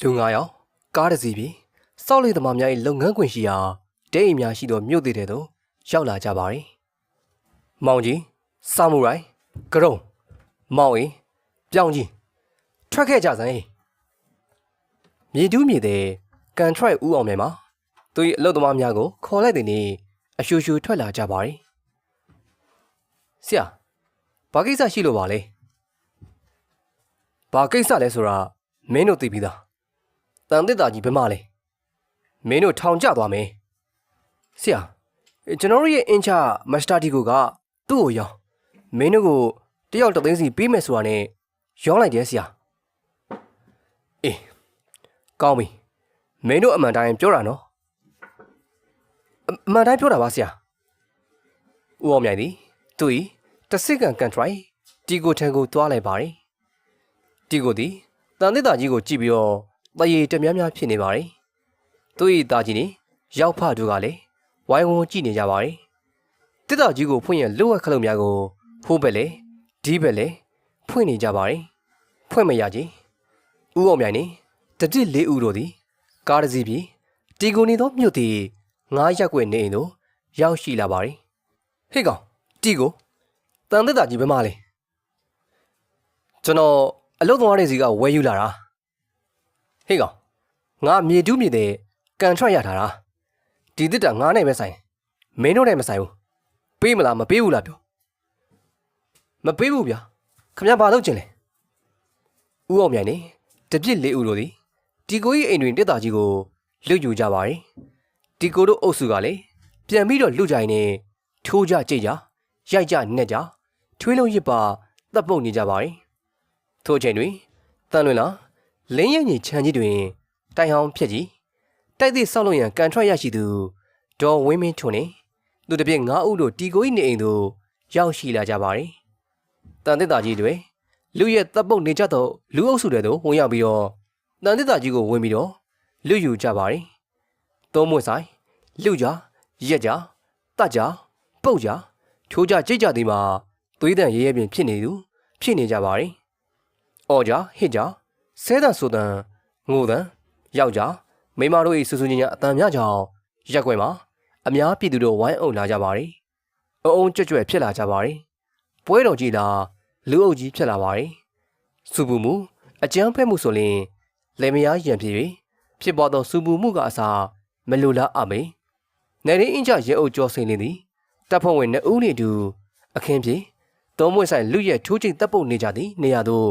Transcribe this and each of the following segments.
လူ9ယောက်ကားတစ်စီးပြီးစောက်လေးသမားများ၏လုပ်ငန်းခွင်ရှိရာဒိတ်အိမ်များရှိသောမြို့သေးတဲ့သို့ရောက်လာကြပါသည်။မောင်ကြီးဆာမူရိုင်ကရုံမောင်အေးပြောင်းကြီးထွက်ခဲ့ကြစမ်း။မြေတူးမြေတဲ့ကန်ထရိုက်ဦးအောင်မြတ်မှာသူ၏အလုပ်သမားများကိုခေါ်လိုက်တဲ့နေ့အရှူရှူထွက်လာကြပါသည်။ဆရာဘာကိစ္စရှိလို့ပါလဲ။ဘာကိစ္စလဲဆိုတာမင်းတို့သိပြီးသား။ တန်တစ်တာကြီးဘယ်မှလဲ။မင်းတို့ထောင်ကျသွားမယ်။ဆရာကျွန်တော်တို့ရဲ့အင်ချာမစတာဒီကိုကသူ့ကိုရောင်းမင်းတို့ကိုတယောက်တစ်သိန်းစီပေးမယ်ဆိုတာနဲ့ရောင်းလိုက်တယ်ဆရာ။အေးကောင်းပြီ။မင်းတို့အမှန်တိုင်းပြောတာနော်။အအမှန်တိုင်းပြောတာပါဆရာ။ဦးအောင်မြိုင်သည်သူ၏တစ်စစ်ကန်ကန်ထရိုက်တီကိုထံကိုတွားလိုက်ပါတယ်။တီကိုသည်တန်တစ်တာကြီးကိုကြည့်ပြီးတော့ တရေတများများဖြစ်နေပါတယ်။သူ၏တာကြီးနဲ့ရောက်ဖတို့ကလည်းဝိုင်းဝန်းကြည့်နေကြပါတယ်။တစ်တာကြီးကိုဖွင့်ရလွတ်ဝက်ခလုံးများကိုဖိုးပဲလေဒီပဲလေဖွင့်နေကြပါတယ်။ဖွင့်မရကြီး။ဦးအောင်မြိုင်နဲ့တတိလေးဦးတို့သည်ကားတစ်စီးပြီးတီကိုနေသောမြို့သည်ငားရက်ွက်နေအိမ်သို့ရောက်ရှိလာပါတယ်။ဟေ့ကောင်တီကိုတန်သက်တာကြီးဘယ်မှလဲကျွန်တော်အလုတ်သွားတဲ့စီကဝဲယူလာတာ ဟေ့ကောင်ငါမြေတူးမြေတဲ့ကန်ထရက်ရထားတာဒီတစ်တာငါနဲ့ပဲဆိုင်မင်းတို့နဲ့မဆိုင်ဘူးပေးမလားမပေးဘူးလားပြောမပေးဘူးဗျာခမရဘာလုပ်ချင်လဲဦးအောင်မြိုင်နေတပြစ်လေးဦးတို့သည်ဒီကိုကြီးအိမ်တွင်တက်တာကြီးကိုလွတ်ယူကြပါရဲ့ဒီကိုတို့အုပ်စုကလည်းပြန်ပြီးတော့လွတ်ကြရင်နဲ့ထိုးကြကြိတ်ကြရိုက်ကြနှက်ကြထွေးလုံးရစ်ပါတပ်ပုတ်နေကြပါရဲ့ထို့အချိန်တွင်တန်လွင်လာ လင်းရညင်ခြံကြီးတွင်တိုင်ဟောင်းဖြစ်ကြီးတိုက်သည့်ဆောက်လုပ်ရန်ကန်ထွက်ရရှိသူဒေါ်ဝင်းမင်းထွန်းနှင့်သူတစ်ပြည့်၅ဦးတို့တီကို၏နေအိမ်သို့ရောက်ရှိလာကြပါသည်တန်သစ်သားကြီးတွင်လူရဲ့တပ်ပုတ်နေကြသောလူအုပ်စုတွေသို့ဝင်ရောက်ပြီးတော့တန်သစ်သားကြီးကိုဝင်ပြီးတော့လူယူကြပါသည်သုံးမွေဆိုင်လူကြရက်ကြတတ်ကြပုတ်ကြထိုးကြကြိတ်ကြသည်မှာသွေးတန်ရဲရဲပင်ဖြစ်နေသူဖြစ်နေကြပါသည်အော်ကြဟစ်ကြ ဆဲတန်ဆိုတန်ငိုတန်ယောက်ျားမိန်းမတို့၏ဆူဆူညံ့ညံ့အတန်များကြောင်ရက်ွက်မှာအများပြည်သူတို့ဝိုင်းအုပ်လာကြပါသည်အုံအုံကြွကြွဖြစ်လာကြပါသည်ပွဲတော်ကြီးလားလူအုပ်ကြီးဖြစ်လာပါသည်စူပူမှုအကြမ်းဖက်မှုဆိုရင်လေမယားရံဖြစ်၍ဖြစ်ပေါ်သောစူပူမှုကအစားမလိုလားအမေနေရင်းအင်းကြရဲအုပ်ကျော်စိန်လင်းသည်တပ်ဖွဲ့ဝင်နှစ်ဦးနှင့်အတူအခင်းပြေသုံးမွေဆိုင်လူရဲ့ထိုးချိန်တပ်ပုတ်နေကြသည့်နေရာသို့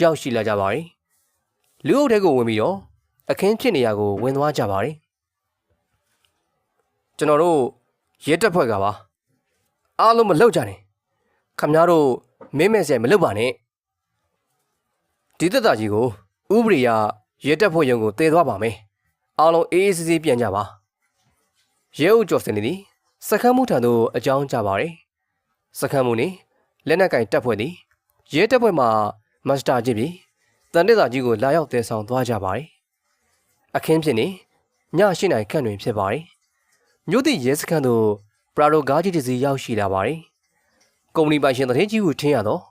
ရောက်ရှိလာကြပါသည် လူအုပ်ထဲကိုဝင်ပြီးတော့အခင်းဖြစ်နေရာကိုဝင်သွားကြပါတယ်ကျွန်တော်တို့ရဲတပ်ဖွဲ့ကပါအားလုံးမလောက်ကြနဲ့ခမများတို့မင်းမဲ့ဆဲမလောက်ပါနဲ့ဒီတက်တာကြီးကိုဥပဒေရရဲတပ်ဖွဲ့ရုံကိုတည်သွားပါမယ်အားလုံးအေးအေးဆေးဆေးပြန်ကြပါရဲအုပ်ကျော်စင်သည်စခန်းမှုထံသို့အကြောင်းကြားပါတယ်စခန်းမှုနေလက်နက်ကင်တပ်ဖွဲ့သည်ရဲတပ်ဖွဲ့မှမစ္စတာကြီးပြီး တန်တက်တာကြီးကိုလာရောက်တည်ဆောင်သွားကြပါတယ်အခင်းဖြစ်နေည၈နာရီခန့်တွင်ဖြစ်ပါတယ်။မြို့သည့်ရဲစခန်းသို့ပရာဒိုကားကြီးတစ်စီးရောက်ရှိလာပါတယ်။ကုမ္ပဏီပိုင်ရှင်တရင်ကြီးကိုထင်းရတော့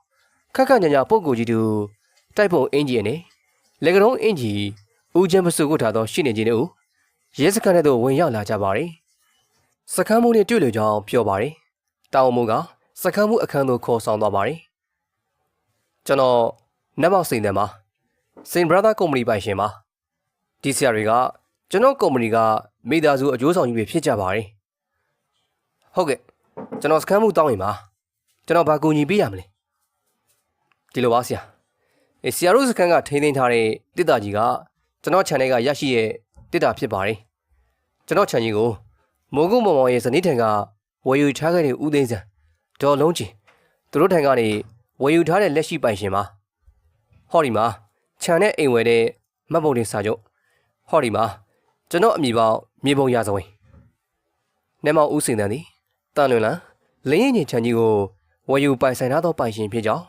ခက်ခက်ညံ့ညံ့ပုံကိုကြီးတူတိုက်ပုံအင်ဂျီနဲ့လေကရုံးအင်ဂျီဦးချမ်းမစုကိုထားသောရှင်းနေခြင်းတို့ရဲစခန်းထဲသို့ဝင်ရောက်လာကြပါတယ်။စခန်းမှုနဲ့တွေ့လို့ကြောင်းပြောပါတယ်။တောင်မှုကစခန်းမှုအခန်းသို့ခေါ်ဆောင်သွားပါတယ်။ကျွန်တော်နတ်မောက်စိန်တယ်မှာ စိန်ဘရာသာကုမ္ပဏီပိုင်ရှင်ပါ။ဒီဆရာတွေကကျွန်တော်ကုမ္ပဏီကမိသားစုအကျိုးဆောင်ကြီးတွေဖြစ်ကြပါတယ်ဟုတ်ကဲ့ကျွန်တော်စခန်းမှုတောင်းရင်ပါကျွန်တော်ဘာကူညီပေးရမလဲဒီလိုပါဆရာအဲဆရာတို့စခန်းကထိန်းသိမ်းထားတဲ့တစ်တာကြီးကကျွန်တော် channel ကရရှိရဲ့တစ်တာဖြစ်ပါတယ်ကျွန်တော် channel ကြီးကိုမိုးကုတ်မောင်မောင်ရဲ့ဇနီးထံကဝယ်ယူထားခဲ့တဲ့ဦးသိန်းစံဒေါ်လုံးချင်းသူတို့ထံကနေဝယ်ယူထားတဲ့လက်ရှိပိုင်ရှင်ပါဟောဒီမှာ ခြံနဲ့အိမ်ဝယ်တဲ့မှတ်ပုံတင်စာချုပ်ဟောဒီမှာကျွန်တော်အမိပေါင်းမြေပုံရစဝင်နေမောင်ဦးစင်တန်းသည်တန်လွင်လန်လင်းရင်ချင်းချန်ကြီးကိုဝယ်ယူပိုင်ဆိုင်ထားသောပိုင်ရှင်ဖြစ်ကြောင်း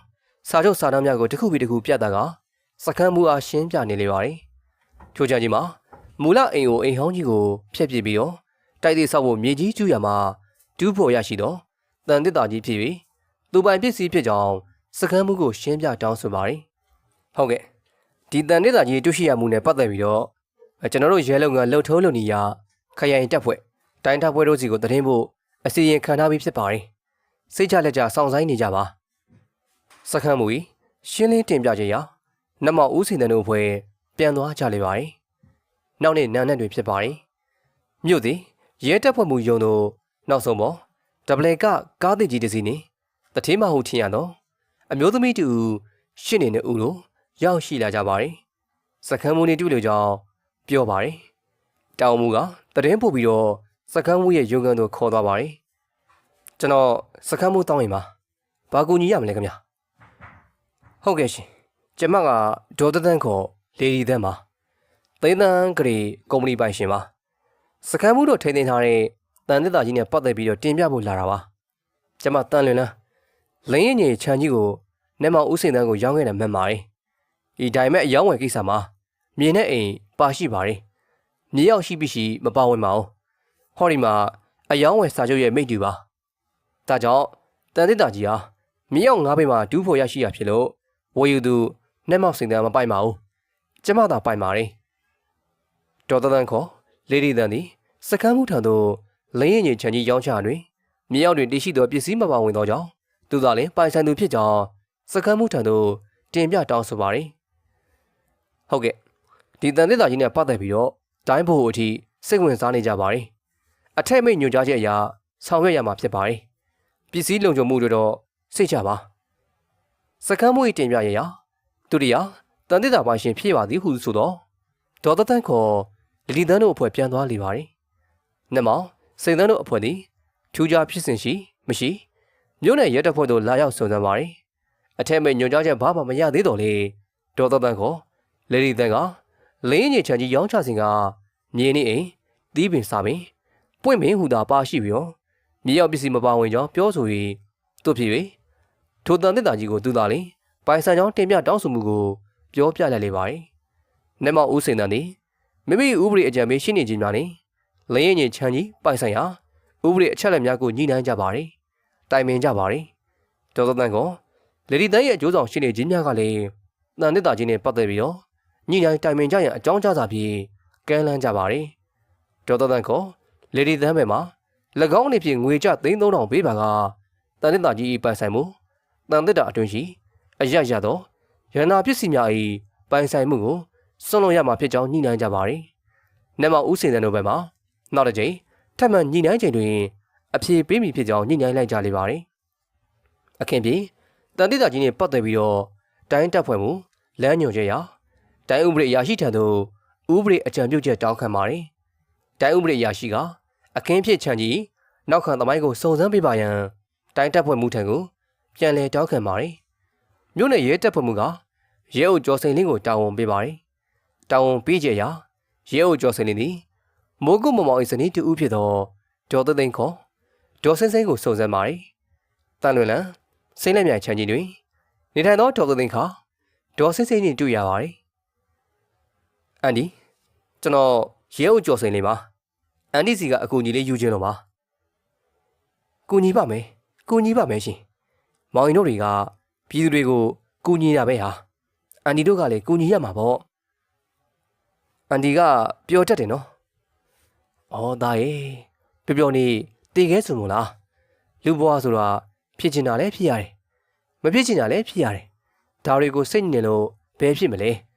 စာချုပ်စာတမ်းများကိုတစ်ခုပြီးတစ်ခုပြသကစခန်းမှုအားရှင်းပြနေလေပါတယ်ထိုချန်ကြီးမှာမူလအိမ်ကိုအိမ်ဟောင်းကြီးကိုဖျက်ပစ်ပြီးတော့တိုက်သေးဆောက်ဖို့မြေကြီးကျူးရမှာဒူးဖို့ရရှိသောတန်တစ်တာကြီးဖြစ်ပြီးသူပိုင်ပစ္စည်းဖြစ်ကြောင်းစခန်းမှုကိုရှင်းပြတောင်းဆိုပါတယ်ဟုတ်ကဲ့ ဒီဒီတန်နေတာကြီးတွေ့ရှိရမှုနဲ့ပတ်သက်ပြီးတော့ကျွန်တော်တို့ရဲလုံကလှုပ်ထုံးလုံနေရခရိုင်တက်ဖွဲ့တိုင်းတပ်ဖွဲ့တို့စီကိုတရင်ဖို့အစီရင်ခံထားပြီးဖြစ်ပါတယ်စိတ်ချလက်ချစောင့်ဆိုင်နေကြပါစခန်းမူကြီးရှင်းလင်းတင်ပြခြင်းရနတ်မောင်ဦးစင်တန်တို့ဖွဲ့ပြန်သွားကြလေပါတယ်နောက်နေ့နန်းနက်တွေဖြစ်ပါတယ်မြို့သည်ရဲတပ်ဖွဲ့မူယုံတို့နောက်ဆုံးပေါ်ဒဗလေကကားသစ်ကြီးတစ်စီးနဲ့တထေးမဟုတ်ထင်ရတော့အမျိုးသမီးတူရှင်းနေတဲ့ဦးတို့ ရောက်ရှိလာကြပါတယ်စခန်းမူနေတူလို့ကြောင်းပြောပါတယ်တောင်မူကတရင်ပို့ပြီးတော့စခန်းမူရဲ့ရုံကန်တို့ခေါ်သွားပါတယ်ကျွန်တော်စခန်းမူတောင်းရင်ပါဘာကူညီရမလဲခင်ဗျဟုတ်ကဲ့ရှင်ကျမကဒေါ်တသန်းခေါ်လေဒီသန်းပါသိန်းသန်းဂရီကုမ္ပဏီပိုင်ရှင်ပါစခန်းမူတို့ထိန်းသိမ်းထားတဲ့တန်သစ်သားကြီးနဲ့ပတ်သက်ပြီးတော့တင်ပြဖို့လာတာပါကျမတန်လွင်လန်းလင်းရင်ကြီးခြံကြီးကိုနက်မောင်ဦးစင်တန်းကိုရောင်းခဲ့တယ်မှန်ပါတယ် ဒီဒိုင်မဲ့အယောင်းဝယ်ကိစ္စမှာမြေနဲ့အိမ်ပါရှိပါတယ်မြေရောက်ရှိပြီးရှိမပါဝင်ပါဘူးဟောဒီမှာအယောင်းဝယ်စာချုပ်ရဲ့မိတ်တူပါဒါကြောင့်တန်သစ်သားကြီးဟာမြေရောက်ငါးပိမှာဒူးဖို့ရရှိရဖြစ်လို့ဝယ်ယူသူနက်မောင်စင်တန်းမပိုင်ပါဘူးကျမသာပိုင်ပါတယ်ဒေါ်တသန်းခေါ်လေဒီတန်သည်စကမ်းမှုထံသို့လင်းရင်ကြီးခြံကြီးရောင်းချတွင်မြေရောက်တွင်တရှိသောပစ္စည်းမပါဝင်သောကြောင့်သူသာလျှင်ပိုင်ဆိုင်သူဖြစ်ကြောင်းစကမ်းမှုထံသို့တင်ပြတောင်းဆိုပါရယ် ဟုတ်ကဲ့ဒီတန်သစ်သားကြီးနဲ့ပတ်သက်ပြီးတော့တိုင်းဖို့အထိစိတ်ဝင်စားနေကြပါရယ်အထက်မိတ်ညွှန်ကြားချက်အရဆောင်ရွက်ရမှာဖြစ်ပါရယ်ပစ္စည်းလုံခြုံမှုတွေတော့စိတ်ချပါစကမ်းမှု၏တင်ပြရရာသူရိယာတန်သစ်သားပိုင်ရှင်ဖြစ်ပါသည်ဟုဆိုတော့ဒေါ်တသန်းခေါ်လီလီတန်းတို့အဖွဲ့ပြန်သွားလေပါရယ်နမောင်စိန်တန်းတို့အဖွဲ့သည်ထူးခြားဖြစ်စဉ်ရှိမရှိမြို့နယ်ရဲတပ်ဖွဲ့တို့လာရောက်စုံစမ်းပါရယ်အထက်မဲ့ညွှန်ကြားချက်ဘာမှမရသေးတော့လေဒေါ်တသန်းခေါ် လေလီတန်းကလင်းညင်ချန်ကြီးရောင်းချစဉ်ကမြေနေအိမ်တီးပင်စာပင်ပွင့်ပင်ဟူတာပါရှိပြီးတော့မြေရောက်ပစ္စည်းမပါဝင်ကြောင်းပြောဆို၍တို့ဖြစ်၍ထိုတန်တစ်တာကြီးကိုသူသာလေပိုင်ဆိုင်ကြောင်းတင်ပြတောင်းဆိုမှုကိုပြောပြလိုက်လေပါရယ်နမောင်ဦးစိန်တန်သည်မိမိဥပဒေအကြံပေးရှင်းနေခြင်းများနဲ့လင်းရင်ချမ်းကြီးပိုင်ဆိုင်ရာဥပဒေအချက်အလက်များကိုညှိနှိုင်းကြပါရယ်တိုင်ပင်ကြပါရယ်ဒေါက်တာတန်ကလေဒီတန်းရဲ့အကျိုးဆောင်ရှင်းနေခြင်းများကလည်းတန်တစ်တာကြီးနဲ့ပတ်သက်ပြီးတော့ ညှိနှိုင်းတိုင်ပင်ကြရန်အကြောင်းကြားစာဖြင့်ကမ်းလှမ်းကြပါရယ်ဒေါက်တာတန်ကလေဒီတန်းဘက်မှာ၎င်းအနေဖြင့်ငွေကျ3000ပေးပါကတန်တစ်တာကြီးပိုင်ဆိုင်မှုတန်တစ်တာအတွင်းရှိအရရသောရဟနာပစ္စည်းများ၏ပိုင်ဆိုင်မှုကိုစွန့်လွတ်ရမှာဖြစ်ကြောင်းညှိနှိုင်းကြပါရယ်။နမဦးစင်တဲ့တို့ဘက်မှာနောက်တစ်ကြိမ်ထပ်မံညှိနှိုင်းချိန်တွင်အပြေပေးမိဖြစ်ကြောင်းညှိနှိုင်းလိုက်ကြလေပါရယ်။အခင်းပြေတန်တိတာကြီးနဲ့ပတ်သက်ပြီးတော့တိုင်းတပ်ဖွဲ့မှုလမ်းညွှန်ချက်ရာ တိုင်းဥပဒေအရာရှိထံသို့ဥပဒေအကြံပြုချက်တောင်းခံပါရယ်။တိုင်းဥပဒေအရာရှိကအခင်းဖြစ်ချန်ကြီးနောက်ခံသမိုင်းကိုစုံစမ်းပေးပါရန်တိုင်းတပ်ဖွဲ့မှုထံကိုပြန်လည်တောင်းခံပါရယ်။မြို့နယ်ရဲတပ်ဖွဲ့မှုကရဲအုပ်ကျော်စိန်လင်းကိုတာဝန်ပေးပါရယ်။တာဝန်ပေးကြရာရဲအုပ်ကျော်စိန်လင်းသည်မိုးကုတ်မမောင်၏ဇနီးတူဦးဖြစ်သောဒေါ်သိသိန်းခေါ်ဒေါ်စင်းစင်းကိုစုံစမ်းပါရယ်။တန်လွင်လန်စိမ့်လက်မြိုင်ချန်ကြီးတွင်နေထိုင်သောဒေါ်သိသိန်းခါဒေါ်စင်းစင်းနှင့်တွေ့ရပါရယ်။ အန်ဒီကျွန်တော်ရဲအုပ်ကျော်စိန်လေးပါ။အန်ဒီစီကအကူကြီးလေးယူခြင်းတော့ပါ။ကူညီပါမယ်။ကူညီပါမယ်ရှင်။မောင်ရင်တို့တွေကပြည်သူတွေကိုကူညီတာပဲဟာ။အန်ဒီတို့ကလည်းကူညီရမှာပေါ့။အန်ဒီကပျော်တတ်တယ်နော်။အော်သားရဲ့ပျော်ပျော်နေတည်ခဲဆိုမို့လား။လူဘွားဆိုတာဖြစ်ချင်တာလည်းဖြစ်ရတယ်။မဖြစ်ချင်တာလည်းဖြစ်ရတယ်။ဒါတွေကိုစိတ်ညစ်နေလို့ဘယ်ဖြစ်မလဲ။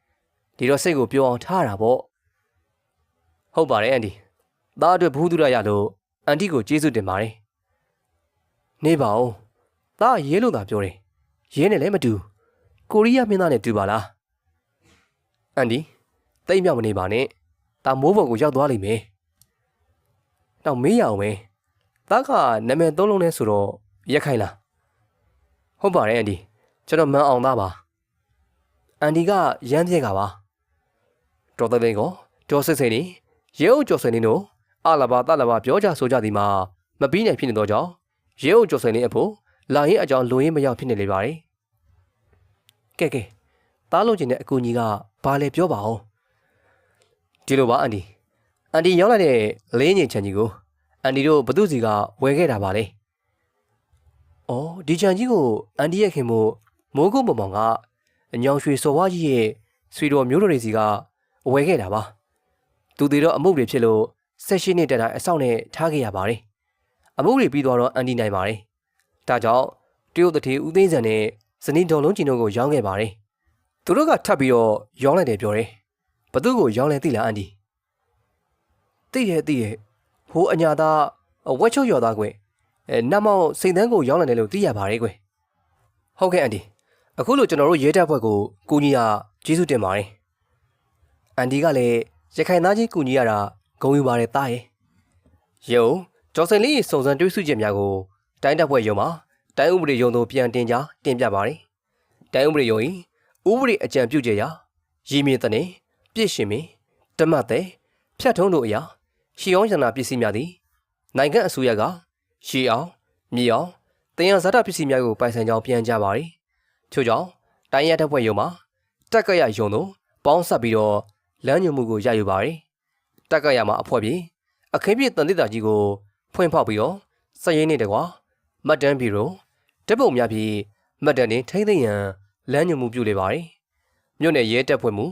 ဒီတော့စိတ်ကိုပျော်အောင်ထားရတာပေါ့။ဟုတ်ပါတယ်အန်ဒီ။သားအတွက်ဘူးသူရရလို့အန်တီကိုကျေးဇူးတင်ပါတယ်။နေပါဦး။သားရဲလို့သာပြောတယ်။ရဲနဲ့လည်းမတူ။ကိုရီးယားမင်းသားနဲ့တူပါလား။အန်ဒီတိတ်မြောက်မနေပါနဲ့။ဒါမိုးပေါ်ကိုရောက်သွားလိမ့်မယ်။တော့မေးရအောင်ပဲ။သားကနာမည်သုံးလုံးနဲ့ဆိုတော့ရက်ခိုင်လား။ဟုတ်ပါတယ်အန်ဒီ။ကျွန်တော်မန်အောင်သားပါ။အန်ဒီကရမ်းပြက်ကပါ။ တော်တဲ့တဲ့ကိုကျော်စစ်စိန်နေရဲအုပ်ကျော်စိန်နေတို့အလာဘာတလာဘာပြောကြဆိုကြသည်မှာမပြီးနိုင်ဖြစ်နေတော့ကြောင့်ရဲအုပ်ကျော်စိန်နေအဖို့လာရင်အကြောင်းလူရင်းမရောက်ဖြစ်နေလေပါတယ်။ကဲကဲတားလို့ကျင်တဲ့အကူကြီးကဘာလဲပြောပါအောင်ဒီလိုပါအန်ဒီအန်ဒီရောက်လာတဲ့လေးညင်ချန်ကြီးကိုအန်ဒီတို့ဘသူစီကဝယ်ခဲ့တာပါလေအော်ဒီချန်ကြီးကိုအန်ဒီရဲ့ခင်မို့မိုးကုတ်မမောင်ကအညောင်ရွှေစော်ဝါကြီးရဲ့ဆွေတော်မျိုးတော်တွေစီကအ ဝယ်ခဲ့တာပါသူတွေတော့အမှုတွေဖြစ်လို့ဆက်ရှိနှစ်တတိုင်းအဆောင်နဲ့ထားခဲ့ရပါတယ်အမှုတွေပြီးသွားတော့အန်တီနိုင်ပါတယ်ဒါကြောင့်တရုတ်တထေဦးသိန်းစံနဲ့ဇနီးတော်လုံးကျင်တို့ကိုရောင်းခဲ့ပါတယ်သူတို့ကထပ်ပြီးတော့ရောင်းလိုက်တယ်ပြောတယ်ဘသူကိုရောင်းလဲသိလားအန်တီသိရဲ့သိရဲ့ဟိုအညာသားဝက်ချုပ်ရော်သားကွအဲနတ်မောင်စိန်တန်းကိုရောင်းလိုက်တယ်လို့သိရပါတယ်ကွဟုတ်ကဲ့အန်တီအခုလို့ကျွန်တော်တို့ရဲတပ်ဖွဲ့ကိုကူညီရကျေးဇူးတင်ပါတယ် အန်တီကလည်းရခိုင်သားချင်းကူညီရတာဂုဏ်ယူပါတယ်တားရဲ့ယုံကျော်စင်လေးစုံစမ်းတွေးစုချက်များကိုတိုင်းတပ်ဖွဲ့ယုံမှာတိုင်းဥပဒေယုံတို့ပြန်တင်ကြားတင်ပြပါတယ်တိုင်းဥပဒေယုံ၏ဥပဒေအကြံပြုချက်ရာရည်မြစ်တဲ့ပြည့်ရှင်မင်းတမတ်တဲ့ဖြတ်ထုံးတို့အရာရှီအောင်ရနာပစ္စည်းများသည်နိုင်ငံအစိုးရကရှီအောင်မြေအောင်တင်ရဇာတာပစ္စည်းများကိုပိုင်ဆိုင်ကြောင်းပြန်ကြားပါတယ်ထို့ကြောင့်တိုင်းရတပ်ဖွဲ့ယုံမှာတက်ကရယုံတို့ပေါင်းဆက်ပြီးတော့ လမ်းညွှန်မှုကိုရယူပါတယ်တက်ကရမှာအဖွဲ့ပြီးအခင်းပြတန်တိတာကြီးကိုဖွင့်ဖောက်ပြီးတော့စည်ရင်းနေတကွာမတ်တန်ဘီရိုတပ်ပုံများပြီးမတ်တန်နေထိမ့်သိမ်းရန်လမ်းညွှန်မှုပြုလေပါတယ်မြို့နယ်ရဲတပ်ဖွဲ့မှု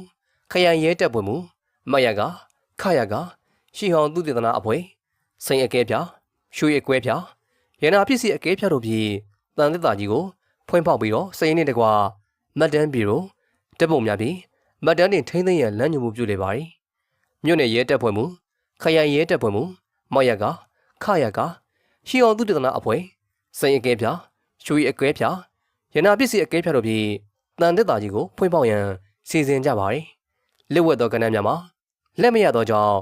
ခရိုင်ရဲတပ်ဖွဲ့မှုမတ်ရကခရကရှီဟောင်သူတေသနာအဖွဲ့စိန်အကဲပြရွှေအကွဲပြရနာပစ္စည်းအကဲပြတို့ပြီးတန်တိတာကြီးကိုဖွင့်ဖောက်ပြီးတော့စည်ရင်းနေတကွာမတ်တန်ဘီရိုတပ်ပုံများပြီး မတ်တန်တင်ထိမ့်သိမ်းရန်လမ်းညွှန်မှုပြုလေပါတယ်မြို့နယ်ရဲတပ်ဖွဲ့မှုခရိုင်ရဲတပ်ဖွဲ့မှုမတ်ရကခရကရှီအောင်သူတေသနာအဖွဲ့စိန်အကဲပြရွှေအကွဲပြရနာပစ္စည်းအကဲပြတို့ပြီးတန်တက်တာကြီးကိုဖွင့်ပေါက်ရန်စီစဉ်ကြပါတယ်။လက်ဝက်သောကဏ္ဍများမှာလက်မရသောကြောင့်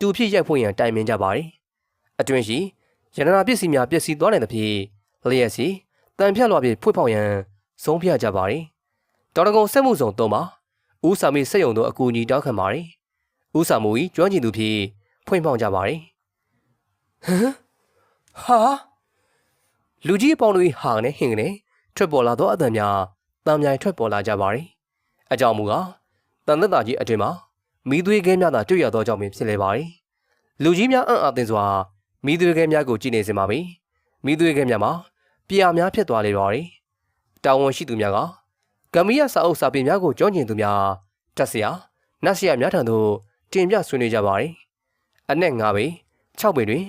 တူဖြစ်ရိုက်ဖွင့်ရန်တိုင်ပင်ကြပါတယ်။အတွင်ရှိရနာပစ္စည်းများပျက်စီးသွားနိုင်သဖြင့်လျက်စီတန်ဖြတ်လွှာဖြင့်ဖွင့်ပေါက်ရန်ဆုံးဖြတ်ကြပါတယ်။တော်တကုံစက်မှုဆောင်သုံးပါ ဦးစာမေစက်ယုံတို့အကူအညီတောင်းခံပါတယ်။ဦးစာမူ၏ကျွမ်းကျင်သူဖြင့်ဖွင့်ပေါက်ကြပါတယ်။ဟမ်ဟာလူကြီးအပေါင်းတို့ဟာနဲ့ဟင်ကနေထွက်ပေါ်လာသောအသံများတံမြိုင်ထွက်ပေါ်လာကြပါသည်။အကြောင်းမူကားတန်သက်တာကြီးအတွင်မှာမိသွေးခဲများသာတွေ့ရသောကြောင့်ပင်ဖြစ်လေပါသည်။လူကြီးများအံ့အားသင့်စွာမိသွေးခဲများကိုကြည့်နေစင်ပါပြီ။မိသွေးခဲများမှာပြာများဖြစ်သွားလေပါသည်။တာဝန်ရှိသူများက ကမီးရစာအုပ်စာပေများကိုကြောကျင်သူများတက်ဆရာနတ်ဆရာများထံသို့တင်ပြဆွေးနွေးကြပါသည်။အနက်၅ပေ၆ပေတွင်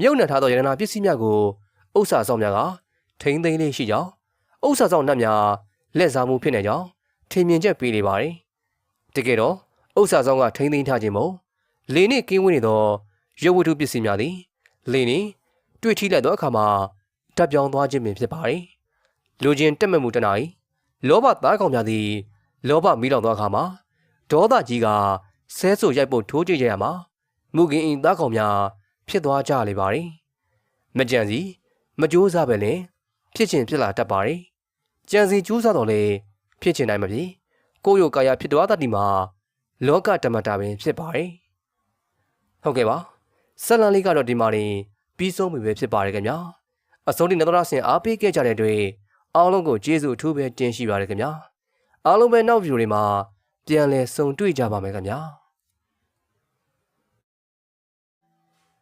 မြုပ်နှံထားသောရတနာပစ္စည်းများကိုဥစ္စာဆောင်များကထိမ့်သိမ်းလေးရှိကြောင်းဥစ္စာဆောင်နှက်များလက်စားမှုဖြစ်နေကြောင်းထင်မြင်ချက်ပေးနေပါတယ်။တကယ်တော့ဥစ္စာဆောင်ကထိမ့်သိမ်းထားခြင်းမို့လေနှင့်ကင်းဝေးနေသောရုပ်ဝတ္ထုပစ္စည်းများသည်လေနှင့်တွေ့ထိလိုက်သောအခါမှာတပ်ပြောင်းသွားခြင်းပင်ဖြစ်ပါတယ်။လူချင်းတက်မဲ့မှုတနာ၏ လောဘသားကောင်များသည် လောဘမီးလောင်သောအခါမှာဒေါသကြီးကဆဲဆူရိုက်ပုံထိုးကြည့်ကြရမှာမူကင်အင်းသားကောင်များဖြစ်သွားကြလေပါတယ်။မကြံစီမကြိုးစားပဲလေဖြစ်ချင်ဖြစ်လာတတ်ပါတယ်။ကြံစီကြိုးစားတော့လေဖြစ်ချင်နိုင်မပြီ။ကိုယ့်ရောကာယဖြစ်သွားတတ်ဒီမှာလောကဓမ္မတာပင်ဖြစ်ပါတယ်။ဟုတ်ကဲ့ပါ။ဆက်လန်လေးကတော့ဒီမှာနေပြီးဆုံးပြီပဲဖြစ်ပါတယ်ခင်ဗျာ။အစိုးရနေတော်ရဆင်အားပေးခဲ့ကြတဲ့အတွက် အားလုံးကိုကျေးဇူးအထူးပဲတင်ရှိပါတယ်ခင်ဗျာ။အားလုံးပဲနောက်ဗီဒီယိုတွေမှာပြန်လည်ဆုံတွေ့ကြပါမယ်ခင်ဗျာ။